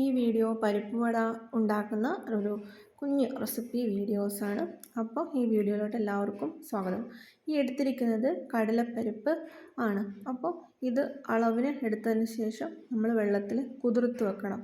ഈ വീഡിയോ പരിപ്പ് വട ഉണ്ടാക്കുന്ന ഒരു കുഞ്ഞ് റെസിപ്പി വീഡിയോസാണ്. അപ്പോൾ ഈ വീഡിയോയിലോട്ട് എല്ലാവർക്കും സ്വാഗതം. ഈ എടുത്തിരിക്കുന്നത് കടലപ്പരിപ്പ് ആണ്. അപ്പോൾ ഇത് അളവിന് എടുത്തതിന് ശേഷം നമ്മൾ വെള്ളത്തിൽ കുതിർത്ത് വെക്കണം.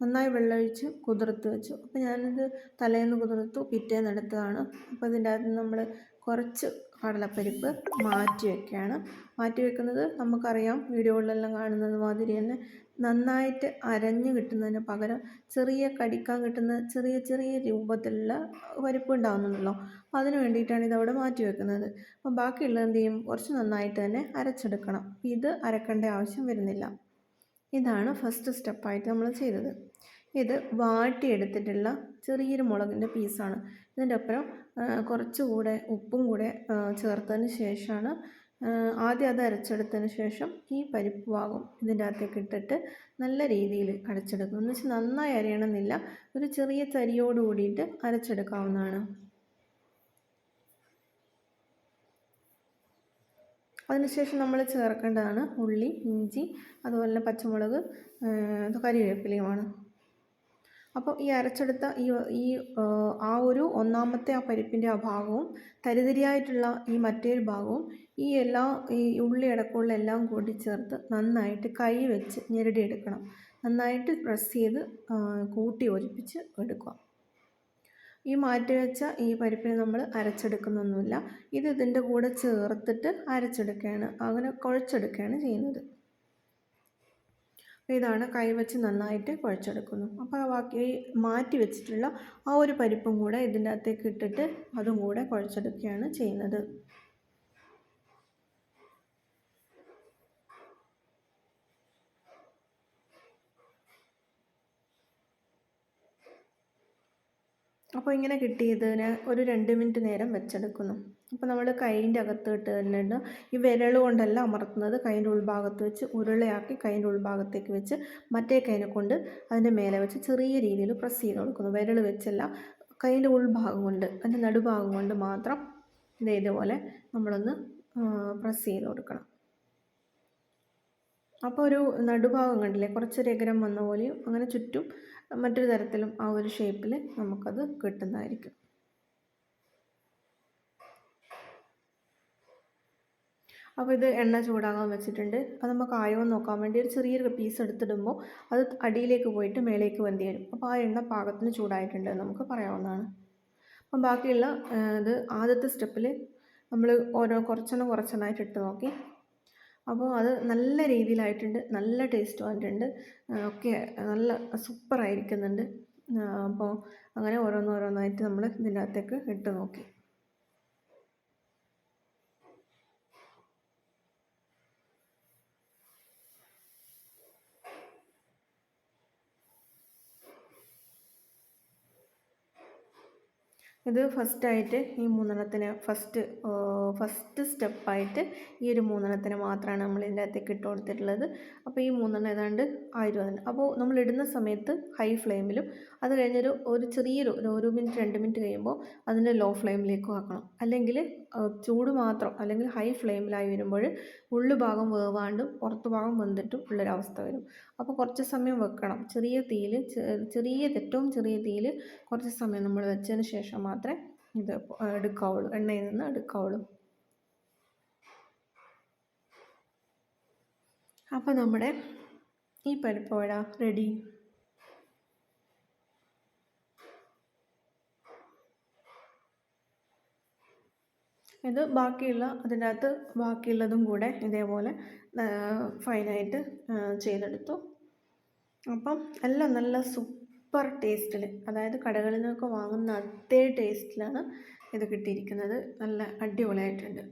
നന്നായി വെള്ളമൊഴിച്ച് കുതിർത്ത് വെച്ചു. അപ്പോൾ ഞാനിത് തലേന്ന് കുതിർത്തു പിറ്റേന്ന് എടുത്തതാണ്. അപ്പോൾ ഇതിന്റെ അകത്ത് നമ്മൾ കുറച്ച് കടലപ്പരിപ്പ് മാറ്റി വയ്ക്കുകയാണ് മാറ്റി വെക്കുന്നത് നമുക്കറിയാം വീഡിയോകളിലെല്ലാം കാണുന്നത് മാതിരി തന്നെ നന്നായിട്ട് അരഞ്ഞ് കിട്ടുന്നതിന് പകരം ചെറിയ കടിക്കാൻ കിട്ടുന്ന ചെറിയ ചെറിയ രൂപത്തിലുള്ള പരിപ്പ് ഉണ്ടാകുന്നുണ്ടല്ലോ അപ്പോൾ അതിന് വേണ്ടിയിട്ടാണ് ഇതവിടെ മാറ്റി വെക്കുന്നത് അപ്പോൾ ബാക്കിയുള്ളത് എന്ത് ചെയ്യും? കുറച്ച് നന്നായിട്ട് തന്നെ അരച്ചെടുക്കണം. ഇത് അരക്കേണ്ട ആവശ്യം വരുന്നില്ല. ഇതാണ് ഫസ്റ്റ് സ്റ്റെപ്പായിട്ട് നമ്മൾ ചെയ്തത്. ഇത് വാട്ടിയെടുത്തിട്ടുള്ള ചെറിയൊരു മുളകിന്റെ പീസാണ്. ഇതിന്റെ ഒപ്പം കുറച്ചുകൂടെ ഉപ്പും കൂടെ ചേർത്തതിന് ശേഷമാണ് ആദ്യം അത് അരച്ചെടുത്തതിന് ശേഷം ഈ പരിപ്പ് ഭാഗം ഇതിന്റെ അകത്തേക്ക് ഇട്ടിട്ട് നല്ല രീതിയിൽ അരച്ചെടുക്കും എന്ന് വെച്ചാൽ നന്നായി അരയണമെന്നില്ല. ഒരു ചെറിയ തരിയോട് കൂടിയിട്ട് അരച്ചെടുക്കാവുന്നതാണ്. അതിനുശേഷം നമ്മൾ ചേർക്കേണ്ടതാണ് ഉള്ളി ഇഞ്ചി അതുപോലെ പച്ചമുളക് കറിവേപ്പിലയുമാണ്. അപ്പോൾ ഈ അരച്ചെടുത്ത ഈ ഈ ആ ഒരു ഒന്നാമത്തെ ആ പരിപ്പിന്റെ ആ ഭാഗവും തരിതരിയായിട്ടുള്ള ഈ മറ്റേ ഭാഗവും ഈ എല്ലാ ഈ ഉള്ളി അടക്കമുള്ള എല്ലാം കൂടി ചേർത്ത് നന്നായിട്ട് കൈ വെച്ച് ഞെരടിയെടുക്കണം. നന്നായിട്ട് പ്രസ് ചെയ്ത് കൂട്ടി ഒലിപ്പിച്ച് എടുക്കുക. ഈ മാറ്റി വെച്ച ഈ പരിപ്പിന് നമ്മൾ അരച്ചെടുക്കുന്നൊന്നുമില്ല. ഇത് ഇതിന്റെ കൂടെ ചേർത്തിട്ട് അരച്ചെടുക്കുകയാണ് അങ്ങനെ കുഴച്ചെടുക്കുകയാണ് ചെയ്യുന്നത്. ഇതാണ് കൈവച്ച് നന്നായിട്ട് കുഴച്ചെടുക്കുന്നു. അപ്പോൾ ബാക്കി മാറ്റി വെച്ചിട്ടുള്ള ആ ഒരു പരിപ്പും കൂടെ ഇതിന്റെ അകത്തേക്ക് ഇട്ടിട്ട് അതും കൂടെ കുഴച്ചെടുക്കുകയാണ് ചെയ്യുന്നത്. അപ്പോൾ ഇങ്ങനെ കിട്ടിയതിന് ഒരു രണ്ട് മിനിറ്റ് നേരം വെച്ചെടുക്കുന്നു. അപ്പോൾ നമ്മൾ കൈന്റെ അകത്ത് ഇട്ട് തന്നെ ഈ വിരൽ കൊണ്ടല്ല അമർത്തുന്നത് കൈന്റെ ഉൾഭാഗത്ത് വെച്ച് ഉരുളയാക്കി കൈന്റെ ഉൾഭാഗത്തേക്ക് വെച്ച് മറ്റേ കൈനെ കൊണ്ട് അതിന്റെ മേലെ വെച്ച് ചെറിയ രീതിയിൽ പ്രസ് ചെയ്ത് കൊടുക്കുന്നു. വിരൽ വെച്ചല്ല കൈന്റെ ഉൾഭാഗം കൊണ്ട് അതിന്റെ നടുഭാഗം കൊണ്ട് മാത്രം ഇതേപോലെ നമ്മളൊന്ന് പ്രസ് ചെയ്ത് കൊടുക്കണം. അപ്പോൾ ഒരു നടുഭാഗം കണ്ടില്ലേ? കുറച്ച് രഗരം വന്ന പോലെയും അങ്ങനെ ചുറ്റും മറ്റൊരു തരത്തിലും ആ ഒരു ഷേപ്പിൽ നമുക്കത് കിട്ടുന്നതായിരിക്കും. അപ്പോൾ ഇത് എണ്ണ ചൂടാകാൻ വെച്ചിട്ടുണ്ട്. അപ്പോൾ നമുക്ക് ആയോ നോക്കാൻ വേണ്ടി ഒരു ചെറിയൊരു പീസ് എടുത്തിടുമ്പോൾ അത് അടിയിലേക്ക് പോയിട്ട് മേലേക്ക് വന്തി വരും. അപ്പോൾ ആ എണ്ണ പാകത്തിന് ചൂടായിട്ടുണ്ട് നമുക്ക് പറയാവുന്നതാണ്. അപ്പം ബാക്കിയുള്ള ഇത് ആദ്യത്തെ സ്റ്റെപ്പിൽ നമ്മൾ ഓരോ കുറച്ചെണ്ണം കുറച്ചെണ്ണമായിട്ട് ഇട്ട് നോക്കി. അപ്പോൾ അത് നല്ല രീതിയിലായിട്ടുണ്ട് നല്ല ടേസ്റ്റ് വന്നിട്ടുണ്ട് ഒക്കെ നല്ല സൂപ്പറായിരിക്കുന്നുണ്ട്. അപ്പോൾ അങ്ങനെ ഓരോന്നോരോന്നായിട്ട് നമ്മൾ ഇതിന്റെ അകത്തേക്ക് ഇട്ട് നോക്കി. ഇത് ഫസ്റ്റായിട്ട് ഈ മൂന്നെണ്ണത്തിന് ഫസ്റ്റ് ഫസ്റ്റ് സ്റ്റെപ്പായിട്ട് ഈ ഒരു മൂന്നെണ്ണത്തിന് മാത്രമാണ് നമ്മൾ ഇതിന്റെ അകത്തേക്ക് ഇട്ട് കൊടുത്തിട്ടുള്ളത്. അപ്പോൾ ഈ മൂന്നെണ്ണം ഏതാണ്ട് വന്നിട്ട് അപ്പോൾ നമ്മൾ ഇടുന്ന സമയത്ത് ഹൈ ഫ്ലെയിമിലും അത് കഴിഞ്ഞൊരു ഒരു ചെറിയൊരു ഒരു മിനിറ്റ് രണ്ട് മിനിറ്റ് കഴിയുമ്പോൾ അതിന്റെ ലോ ഫ്ലെയിമിലേക്കും ആക്കണം. അല്ലെങ്കിൽ ചൂട് മാത്രം അല്ലെങ്കിൽ ഹൈ ഫ്ലെയിമിലായി വരുമ്പോൾ ഉള്ളു ഭാഗം വേവാണ്ടും പുറത്തു ഭാഗം വെന്തിട്ടും ഉള്ളൊരവസ്ഥ വരും. അപ്പോൾ കുറച്ച് സമയം വെക്കണം. ചെറിയ തീയിൽ ചെറിയ ഏറ്റവും ചെറിയ തീയിൽ കുറച്ച് സമയം നമ്മൾ വെച്ചതിന് ശേഷം മാത്രമേ ഇത് എടുക്കാവുള്ളൂ എണ്ണയിൽ നിന്ന് എടുക്കാവുള്ളൂ അപ്പോൾ നമ്മുടെ ഈ പരിപ്പ് വട റെഡി ഇത് ബാക്കിയുള്ള അതിന്റെ അകത്ത് ബാക്കിയുള്ളതും കൂടെ ഇതേപോലെ ഫൈനായിട്ട് ചെയ്തെടുത്തു. അപ്പം എല്ലാം നല്ല സൂപ്പർ ടേസ്റ്റിൽ അതായത് കടകളിൽ നിന്നൊക്കെ വാങ്ങുന്ന അതേ ടേസ്റ്റിലാണ് ഇത് കിട്ടിയിരിക്കുന്നത്. നല്ല അടിപൊളിയായിട്ടുണ്ട്.